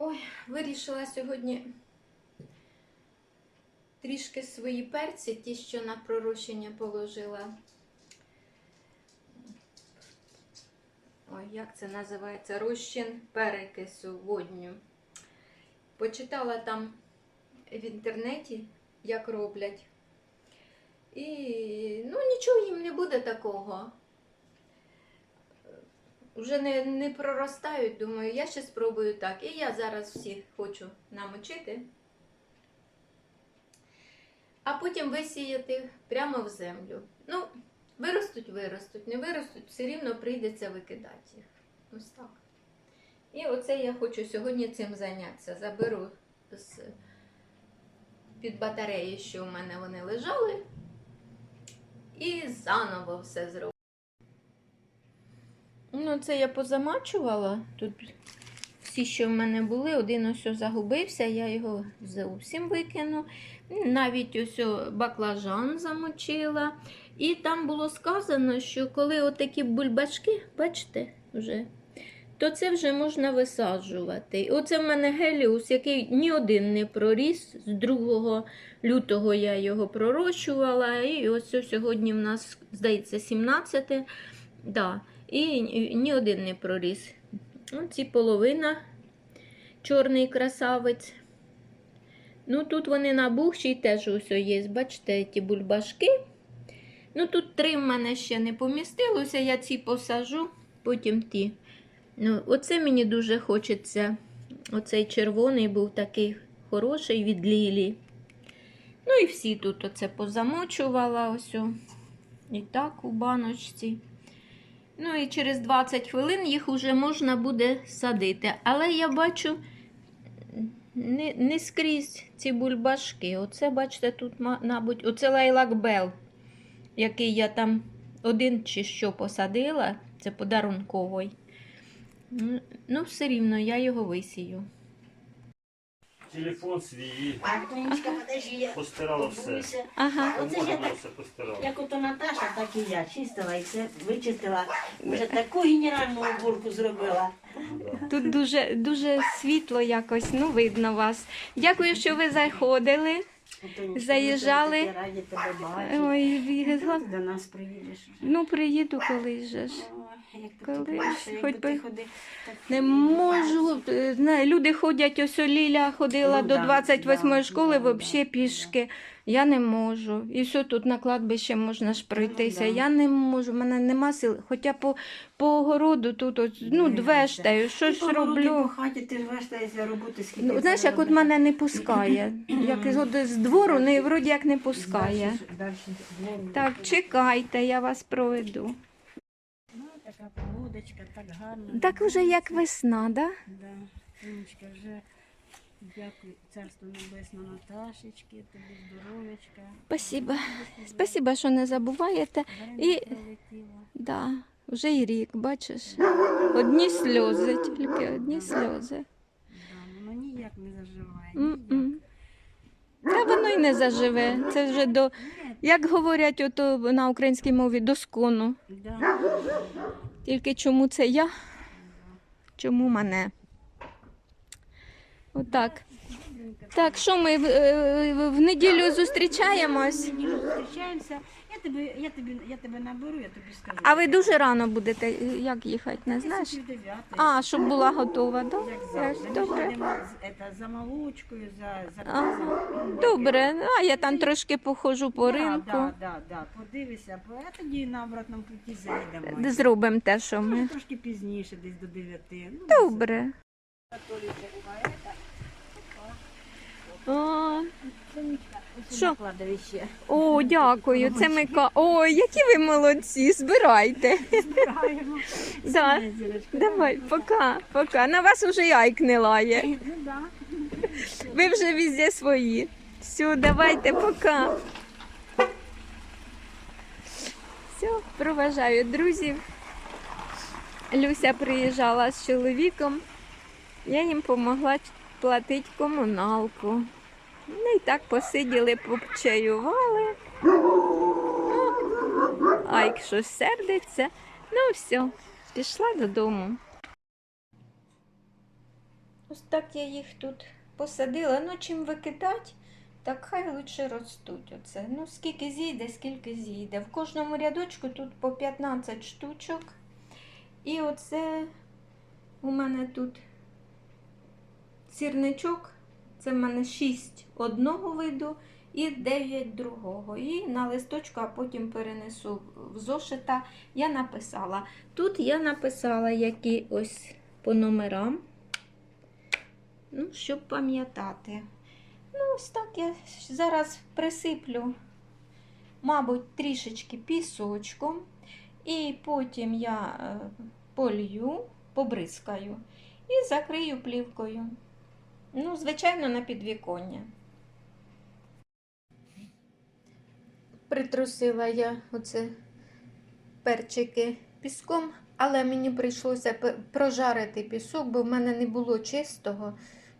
Ой, вирішила сьогодні трішки свої перці, ті, що на пророщення положила. Ой, як це називається? Розчин перекису водню. Почитала там в інтернеті, як роблять. І ну нічого їм не буде такого. Вже не, не проростають, думаю, я ще спробую так. І я зараз всіх хочу намочити, а потім висіяти прямо в землю. Ну, виростуть, виростуть, не виростуть, все рівно прийдеться викидати їх. Ось так. І оце я хочу сьогодні цим зайнятися. Заберу з під батареї, що у мене вони лежали, і заново все зроблю. Ну, це я позамачувала. Тут всі, що в мене були, один ось загубився, я його зовсім викину. Навіть ось баклажан замочила. І там було сказано, що коли отакі бульбашки, бачите, вже, то це вже можна висаджувати. Оце в мене геліус, який ні один не проріс. З 2 лютого я його пророщувала. І ось сьогодні в нас, здається, 17. Да. І ні один не проріс. Оці половина чорний красавець. Ну, тут вони набухші теж ось є. Бачите, ті бульбашки. Ну, тут три в мене ще не помістилося, я ці посажу, потім ті. Ну, Оце мені дуже хочеться. Оцей червоний був такий хороший від Лілі. Ну і всі тут оце позамочувала ось. І так у баночці. Ну і через 20 хвилин їх вже можна буде садити. Але я бачу не, не скрізь ці бульбашки. Оце, бачите, тут, мабуть, оце лайлак Бел, який я там один чи що посадила, це подарунковий. Ну, Ну, все рівно я його висію. Телефон свій, Так, Тонечка, подожди, я постирала все. побуюся. Ага. Оце ж я так, все постирала. як ото Наташа, так і я чистила і все вичистила. Вже таку генеральну уборку зробила. Тут дуже, дуже світло якось, ну, видно вас. Дякую, що ви заходили. Заїжджали. Ой, до нас приїдеш? Ну, приїду колись же ж. Колись, хоч би Не можу. е, знає, Люди ходять, ось Ліля ходила Ну до да, 28 да, школи, взагалі пішки. Я не можу. І все тут на кладбище можна ж пройтися. Ну да. Я не можу, в мене нема сил. Хоча по, по огороду тут от, ну, двештаю, що ж по роблю. По хаті ти ж вештаєшся роботи скільки. Ну, знаєш, як от мене не пускає. Як от з двору, не, вроді як не пускає. Так, чекайте, я вас проведу. Ну, така погодочка, так гарно. Так вже як весна, да? Да, вже дякую царству небесно Наташечки, тобі здоров'ячка. Спасибо. Спасибо, що не забуваєте. І- І... Да, вже і рік, бачиш. Одні сльози, тільки одні сльози. Да, воно ніяк не заживає. ніяк. Та воно й не заживе. Це вже до, як говорять ото на українській мові, до скону. Да. Тільки чому це я? Чому мене? Отак. Так, що ми в, е, в- в неділю зустрічаємось? Ми зустрічаємося. Я тебе, я, тобі, я тебе наберу, я тобі скажу. А ви дуже рано будете як їхати, не знаєш? А, щоб була готова? Як Да? завжди. Добре. за молочкою, за, за Добре, а я там трошки походжу по ринку. Да, да, да, подивися, по- а тоді на обратному путі заїдемо. Зробимо те, що ми. трошки пізніше, десь до 9. Ну, Добре. О, Що? Що? Кладовище. о, дякую. Це ми ка. Ой, які ви молодці, збирайте. Збираємо. Да. Давай, пока, пока. На вас уже яйк не лає. Ну, да. Ви вже везде свої. Все, давайте, пока. Все, проважаю друзів. Люся приїжджала з чоловіком. Я їм допомогла платити комуналку. Ну і так посиділи, попчаювали. Ну, Айк щось сердиться. Ну все, пішла додому. Ось так я їх тут посадила. Ну, чим викидати, так хай лучше ростуть. Оце. Ну, скільки зійде, скільки зійде. В кожному рядочку тут по 15 штучок. І оце у мене тут сірничок. Це в мене 6 одного виду і 9 другого. І на листочку, а потім перенесу в зошита. Я написала. Тут я написала, які ось по номерам. Ну, щоб пам'ятати. Ну, ось так я зараз присиплю, мабуть, трішечки пісочком. І потім я е, полью, побризкаю і закрию плівкою. Ну, звичайно, на підвіконня. Притрусила я оце перчики піском, але мені прийшлося прожарити пісок, бо в мене не було чистого,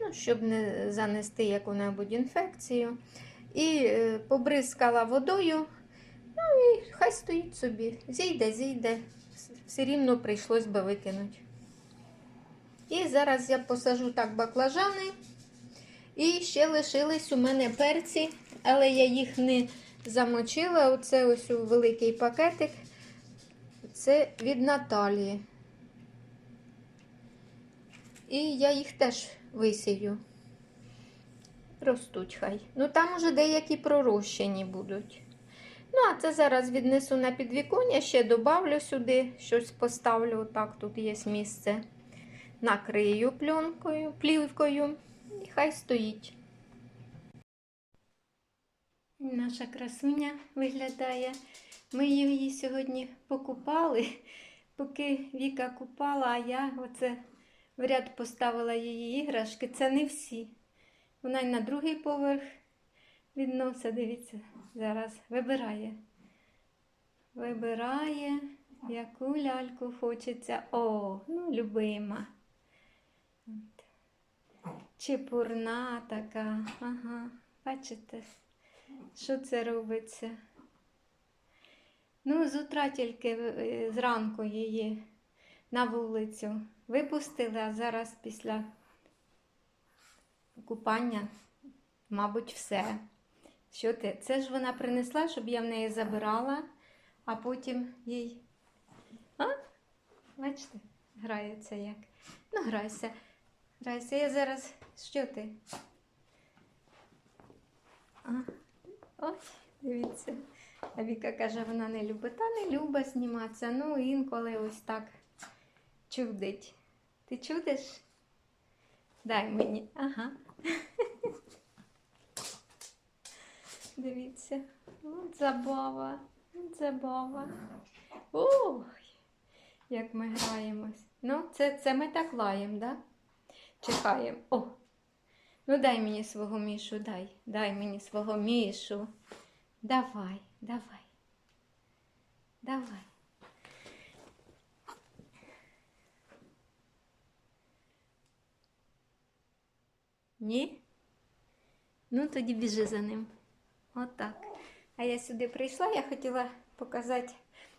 ну, щоб не занести яку-небудь інфекцію. І е, побризкала водою, ну і хай стоїть собі. Зійде, зійде. Все рівно прийшлось би викинути. І зараз я посажу так баклажани. І ще лишились у мене перці, але я їх не замочила. Оце ось у великий пакетик. Це від Наталії. І я їх теж висію. Ростуть хай. Ну там уже деякі пророщені будуть. Ну, а це зараз віднесу на підвіконня, ще добавлю сюди, щось поставлю. Отак, тут є місце. Накрию пленкою, плівкою і хай стоїть. Наша красуня виглядає. Ми її сьогодні покупали, поки Віка купала, а я оце в ряд поставила її іграшки. Це не всі. Вона й на другий поверх відносить. Дивіться, зараз вибирає. Вибирає, яку ляльку хочеться. О, ну, любима. Чепурна така. Ага, бачите, що це робиться? Ну, з утра тільки е, зранку її на вулицю випустили, а зараз після купання, мабуть, все. Що ти? Це ж вона принесла, щоб я в неї забирала, а потім їй. А? Бачите, грається як. Ну, грайся. Грайся, я зараз. Що ти? А? Ой, дивіться. А Віка каже, вона не любить. Та не любить зніматися. Ну, інколи ось так чудить. Ти чудиш? Дай мені. Ага. Дивіться. От забава. От забава. Ой, як ми граємось. Ну, це, це ми так лаємо, да? Чекаємо. О! Ну дай мені свого мішу, дай. Дай мені свого мішу. Давай, давай. Давай. Ні? Ну, тоді біжи за ним. Отак. А я сюди прийшла, я хотіла показати,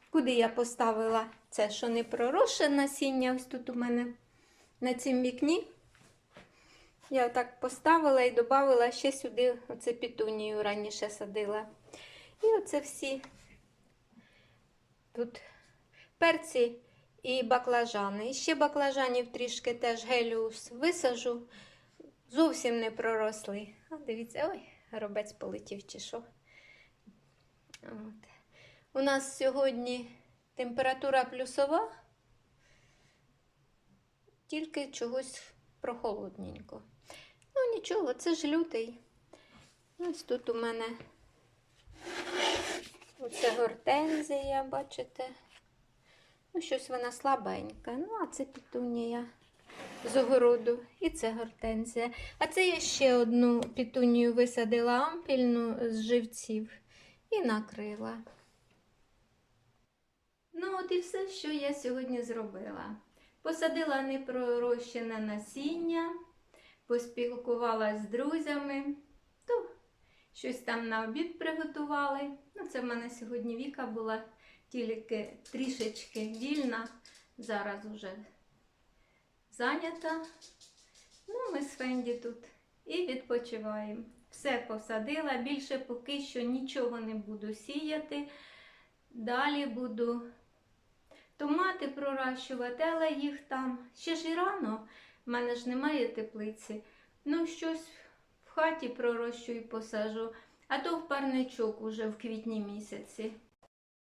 куди я поставила це, що не пророше насіння. Ось тут у мене на цім вікні. Я отак поставила і додала ще сюди оце пітунію раніше садила. І оце всі тут перці і баклажани. І ще баклажанів трішки теж геліус висажу. Зовсім не проросли. А дивіться, ой, робець полетів чи що. От. У нас сьогодні температура плюсова, тільки чогось прохолодненько. Ну нічого, це ж лютий. Ось тут у мене оце гортензія, бачите? Ну, щось вона слабенька. Ну, а це пітунія з огороду. І це гортензія. А це я ще одну пітунію висадила ампільну з живців і накрила. Ну, от і все, що я сьогодні зробила. Посадила непророщене насіння, поспілкувалася з друзями, то щось там на обід приготували. Ну, це в мене сьогодні Віка була тільки трішечки вільна. Зараз уже зайнята. Ну, ми з Фенді тут і відпочиваємо. Все посадила, більше поки що нічого не буду сіяти. Далі буду томати проращувати, але їх там ще ж і рано. В мене ж немає теплиці. Ну, щось в хаті пророщу і посажу, а то в парничок уже в квітні місяці.